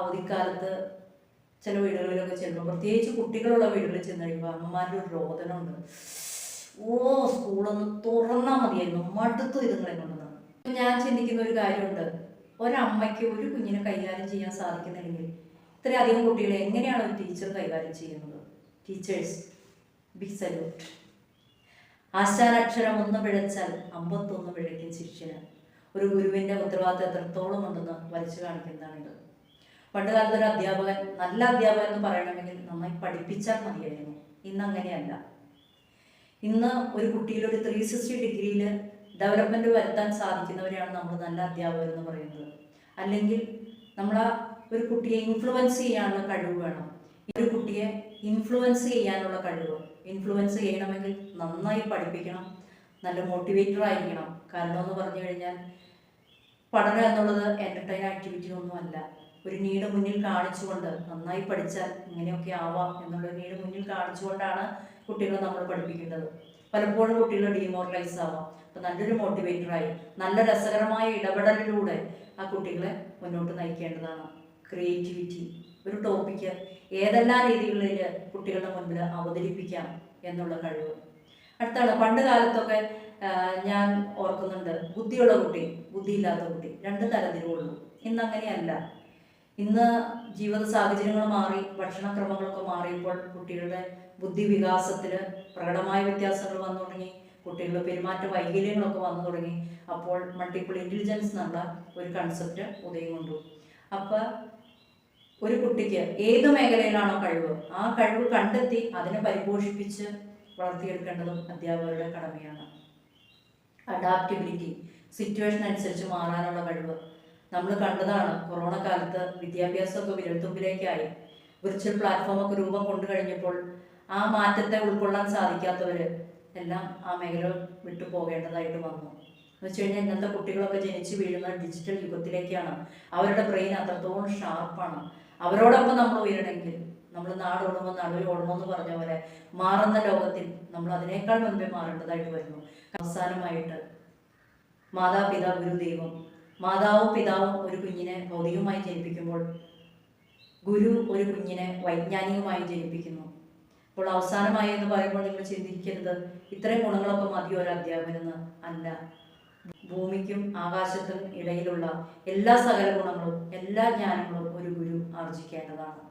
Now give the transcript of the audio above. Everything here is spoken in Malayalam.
അവധിക്കാലത്ത് ചില വീടുകളിലൊക്കെ ചെല്ലുമ്പോൾ പ്രത്യേകിച്ച് കുട്ടികളുള്ള വീടുകളിൽ ചെന്ന് കഴിയുമ്പോൾ അമ്മമാരുടെ ഒരു രോദനമുണ്ട്. ഓ സ്കൂളൊന്ന് തുറന്നാൽ മതിയായിരുന്നു. മടുത്തു ഇതുങ്ങളെ കൊണ്ടുവന്ന് ഞാൻ ചിന്തിക്കുന്ന ഒരു കാര്യമുണ്ട്. ഒരമ്മയ്ക്ക് ഒരു കുഞ്ഞിനെ കൈകാര്യം ചെയ്യാൻ സാധിക്കുന്നില്ലെങ്കിൽ ഇത്രയധികം കുട്ടികളെ എങ്ങനെയാണ് ഒരു ടീച്ചർ കൈകാര്യം ചെയ്യുന്നത്? Teachers B salute. ആശാനക്ഷരം ഒന്ന് പിഴച്ചാൽ അമ്പത്തൊന്ന് പിഴയ്ക്കും ശിഷ്യന്. ഒരു ഗുരുവിന്റെ ഉത്തരവാദിത്തം എത്രത്തോളം ഉണ്ടെന്ന് വരച്ചു കാണിക്കുന്നതാണിത്. പണ്ട് കാലത്ത് ഒരു അധ്യാപകൻ നല്ല അധ്യാപകൻ എന്ന് പറയണമെങ്കിൽ നന്നായി പഠിപ്പിച്ചാൽ മതിയായിരുന്നു. ഇന്ന് അങ്ങനെയല്ല. ഇന്ന് ഒരു കുട്ടിയിൽ ഒരു ത്രീ സിക്സ്റ്റി ഡിഗ്രിയിൽ ഡെവലപ്മെന്റ് വരുത്താൻ സാധിക്കുന്നവരെയാണ് നമ്മൾ നല്ല അധ്യാപകർ എന്ന് പറയുന്നത്. അല്ലെങ്കിൽ നമ്മൾ ആ ഒരു കുട്ടിയെ ഇൻഫ്ലുവൻസ് ചെയ്യാനുള്ള കഴിവ് വേണം. ഒരു കുട്ടിയെ ഇൻഫ്ലുവൻസ് ചെയ്യാനുള്ള കഴിവ്. ഇൻഫ്ലുവൻസ് ചെയ്യണമെങ്കിൽ നന്നായി പഠിപ്പിക്കണം. നല്ല മോട്ടിവേറ്റർ ആയിരിക്കണം. കാരണം എന്ന് പറഞ്ഞു കഴിഞ്ഞാൽ പഠനം എന്നുള്ളത് എന്റർടൈൻ ആക്ടിവിറ്റി ഒന്നുമല്ല. ഒരു നീട് മുന്നിൽ കാണിച്ചുകൊണ്ട് നന്നായി പഠിച്ചാൽ ഇങ്ങനെയൊക്കെ ആവാം എന്നുള്ള നീട് മുന്നിൽ കാണിച്ചുകൊണ്ടാണ് കുട്ടികളെ നമ്മൾ പഠിപ്പിക്കുന്നത്. പലപ്പോഴും കുട്ടികൾ ഡീമോറലൈസ് ആവാം. അപ്പം നല്ലൊരു മോട്ടിവേറ്ററായി നല്ല രസകരമായ ഇടപെടലിലൂടെ ആ കുട്ടികളെ മുന്നോട്ട് നയിക്കേണ്ടതാണ്. ക്രിയേറ്റിവിറ്റി ഒരു ടോപ്പിക്ക് ഏതെല്ലാം രീതികളിൽ കുട്ടികളുടെ മുൻപിൽ അവതരിപ്പിക്കാം എന്നുള്ള കഴിവ്. അടുത്താണ് പണ്ട് കാലത്തൊക്കെ ഞാൻ ഓർക്കുന്നുണ്ട് ബുദ്ധിയുള്ള കുട്ടി ബുദ്ധിയില്ലാത്ത കുട്ടി രണ്ട് തരത്തിലുള്ളൂ. ഇന്ന് അങ്ങനെയല്ല. ഇന്ന് ജീവിത സാഹചര്യങ്ങൾ മാറി ഭക്ഷണക്രമങ്ങളൊക്കെ മാറിയപ്പോൾ കുട്ടികളുടെ ബുദ്ധി വികാസത്തിൽ പ്രകടമായ വ്യത്യാസങ്ങൾ വന്നു തുടങ്ങി. കുട്ടികളുടെ പെരുമാറ്റ വൈകല്യങ്ങളൊക്കെ വന്നു തുടങ്ങി. അപ്പോൾ മൾട്ടിപ്പിൾ ഇന്റലിജൻസ് എന്നുള്ള ഒരു കൺസെപ്റ്റ് ഉദയം കൊണ്ടു. അപ്പം ഒരു കുട്ടിക്ക് ഏത് മേഖലയിലാണോ കഴിവ് ആ കഴിവ് കണ്ടെത്തി അതിനെ പരിപോഷിപ്പിച്ച് വളർത്തിയെടുക്കേണ്ടതും അധ്യാപകരുടെ കടമയാണ്. അഡാപ്റ്റബിലിറ്റി സിറ്റുവേഷൻ അനുസരിച്ച് മാറാനുള്ള കഴിവ്. നമ്മൾ കണ്ടതാണ് കൊറോണ കാലത്ത് വിദ്യാഭ്യാസമൊക്കെ വിരൽത്തുമ്പിലേക്കായി. വിർച്വൽ പ്ലാറ്റ്ഫോമൊക്കെ രൂപം കൊണ്ടു കഴിഞ്ഞപ്പോൾ ആ മാറ്റത്തെ ഉൾക്കൊള്ളാൻ സാധിക്കാത്തവർ എല്ലാം ആ മേഖല വിട്ടു പോകേണ്ടതായിട്ട് വന്നു. എന്ന് വെച്ച് കഴിഞ്ഞാൽ ഇന്നത്തെ കുട്ടികളൊക്കെ ജനിച്ചു വീഴുന്ന ഡിജിറ്റൽ യുഗത്തിലേക്കാണ്. അവരുടെ ബ്രെയിൻ അത്രത്തോളം ഷാർപ്പാണ് അവരോടൊപ്പം നമ്മൾ ഉയരണമെങ്കിൽ നമ്മൾ നാടോടുമ്പോൾ നടുവിൽ ഓടുമെന്ന് പറഞ്ഞ പോലെ മാറുന്ന ലോകത്തിൽ നമ്മൾ അതിനേക്കാൾ മുൻപേ മാറേണ്ടതായിട്ട് വരുന്നു. അവസാനമായിട്ട് മാതാപിതാ ഗുരുദൈവം മാതാവും പിതാവും ഒരു കുഞ്ഞിനെ ഭൗതികമായി ജനിപ്പിക്കുമ്പോൾ ഗുരു ഒരു കുഞ്ഞിനെ വൈജ്ഞാനികമായി ജനിപ്പിക്കുന്നു. അപ്പോൾ അവസാനമായി എന്ന് പറയുമ്പോൾ നിങ്ങൾ ചിന്തിക്കരുത് ഇത്രയും ഗുണങ്ങളൊക്കെ മതി ഒരു അധ്യാപകനെന്ന് അല്ല. ഭൂമിക്കും ആകാശത്തിനും ഇടയിലുള്ള എല്ലാ സകല ഗുണങ്ങളും എല്ലാ ജ്ഞാനങ്ങളും ഒരു ഗുരു ആർജിക്കേണ്ടതാണ്.